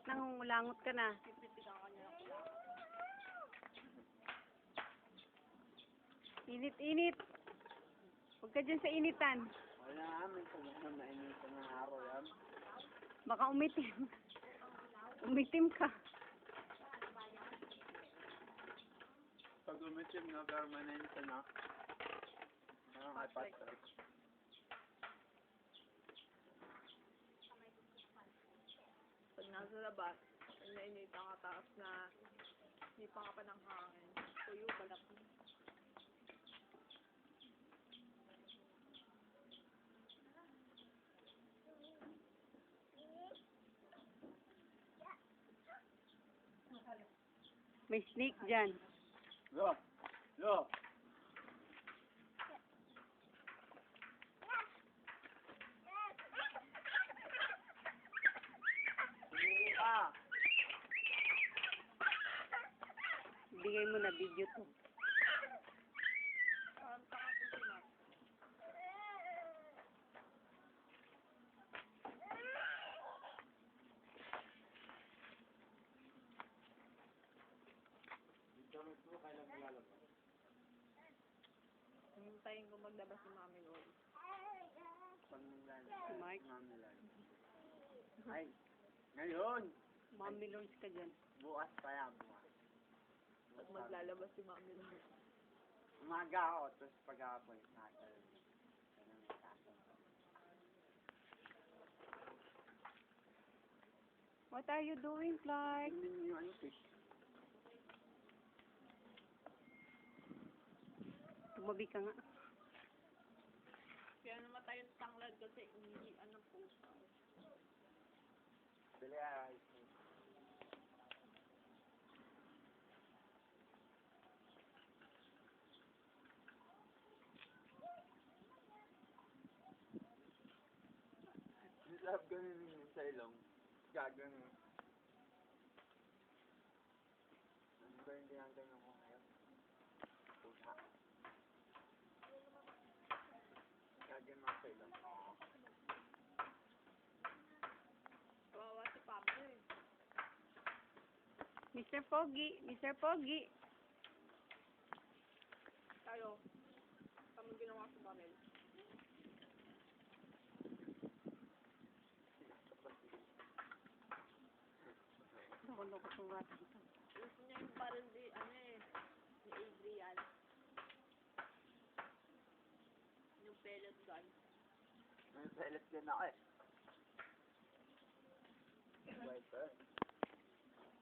Ba't nangungulangot ka na? Init-init. Huwag ka dyan sa initan. Wala namin kung ano mainitan ng araw yan. Baka umitim. Umitim ka. Pag umitim na, pero mainitan na. Parang kay Patrick. Pag nasa labas, pag nainitan ka tapos na hindi pa ka pa ng hangin, tuyo balak mo. May snake dyan. Lo! Lo! Hindi ka! Bigay mo na video to. Hintayin ko maglabas si Mami Loli. Si Mark. Ay, ngayon! Mommy Lords ka dyan. Bukas pa yan, bukas. Pag maglalabas si Mami Loli. Umaga ako, tapos pag-apoy, nasa. What are you doing, Clark? Niyo ano, fish. Tumabi ka nga. Kaya namatay yung tanglad kasi inihian ng pusa. Bili ay. Love ganun sa ilong. Gaganon. Ano ba yung ginaganon ko ngayon? Pusa. Gaganon ako sa ilong. Kawawa si Papa eh. Mr. Pogi, Mr. Pogi. Tayo. Kami ginawa sa baril. mga dito. Gusto niya yung parang di, ano eh, ni Adrian. Yung pellet gun. May pellet gun ako eh. White bird.